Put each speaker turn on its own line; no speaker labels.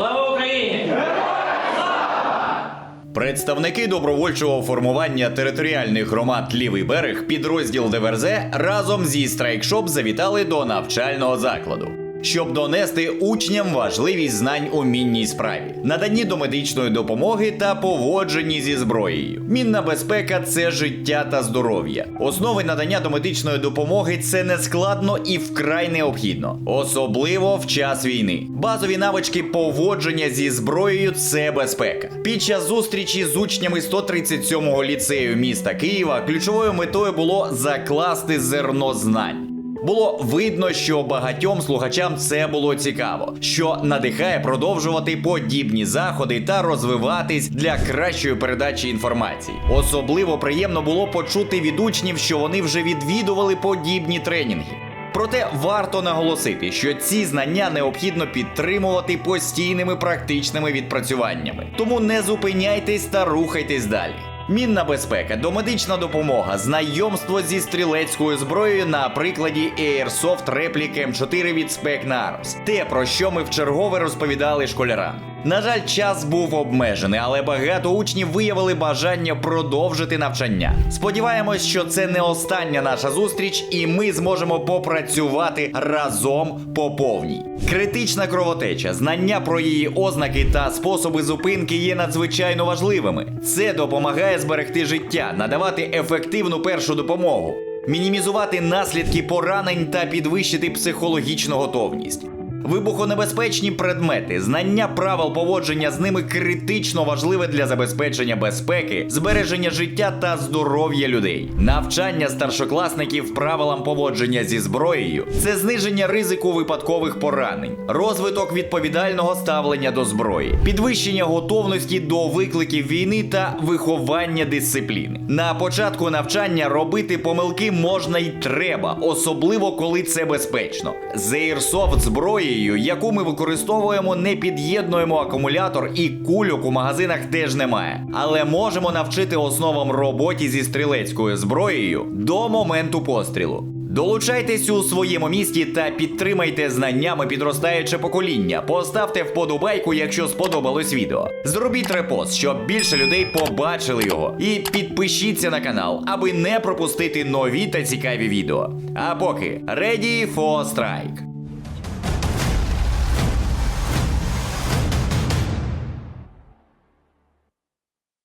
Слава Україні! Представники добровольчого формування територіальних громад Лівий берег, підрозділ ДВРЗ разом зі страйкшоп завітали до навчального закладу. Щоб донести учням важливість знань у мінній справі, наданні до медичної допомоги та поводженні зі зброєю. Мінна безпека це життя та здоров'я. Основи надання до медичної допомоги це не складно і вкрай необхідно, особливо в час війни. Базові навички поводження зі зброєю це безпека. Під час зустрічі з учнями 137-го ліцею міста Києва ключовою метою було закласти зерно знань. Було видно, що багатьом слухачам це було цікаво, що надихає продовжувати подібні заходи та розвиватись для кращої передачі інформації. Особливо приємно було почути від учнів, що вони вже відвідували подібні тренінги. Проте варто наголосити, що ці знання необхідно підтримувати постійними практичними відпрацюваннями. Тому не зупиняйтесь та рухайтесь далі. Мінна безпека, домедична допомога, знайомство зі стрілецькою зброєю на прикладі Airsoft Replic M4 від Spec Arms. Те, про що ми вчергове розповідали школярам. На жаль, час був обмежений, але багато учнів виявили бажання продовжити навчання. Сподіваємось, що це не остання наша зустріч, і ми зможемо попрацювати разом по повній. Критична кровотеча, знання про її ознаки та способи зупинки є надзвичайно важливими. Це допомагає зберегти життя, надавати ефективну першу допомогу, мінімізувати наслідки поранень та підвищити психологічну готовність. Вибухонебезпечні предмети, знання правил поводження з ними критично важливе для забезпечення безпеки, збереження життя та здоров'я людей. Навчання старшокласників правилам поводження зі зброєю це зниження ризику випадкових поранень, розвиток відповідального ставлення до зброї, підвищення готовності до викликів війни та виховання дисципліни. На початку навчання робити помилки можна й треба, особливо коли це безпечно. З Airsoft зброєю, яку ми використовуємо, не під'єднуємо акумулятор і кульок у магазинах теж немає. Але можемо навчити основам роботі зі стрілецькою зброєю до моменту пострілу. Долучайтесь у своєму місті та підтримайте знаннями підростаюче покоління. Поставте вподобайку, якщо сподобалось відео. Зробіть репост, щоб більше людей побачили його. І підпишіться на канал, аби не пропустити нові та цікаві відео. А поки ready for strike!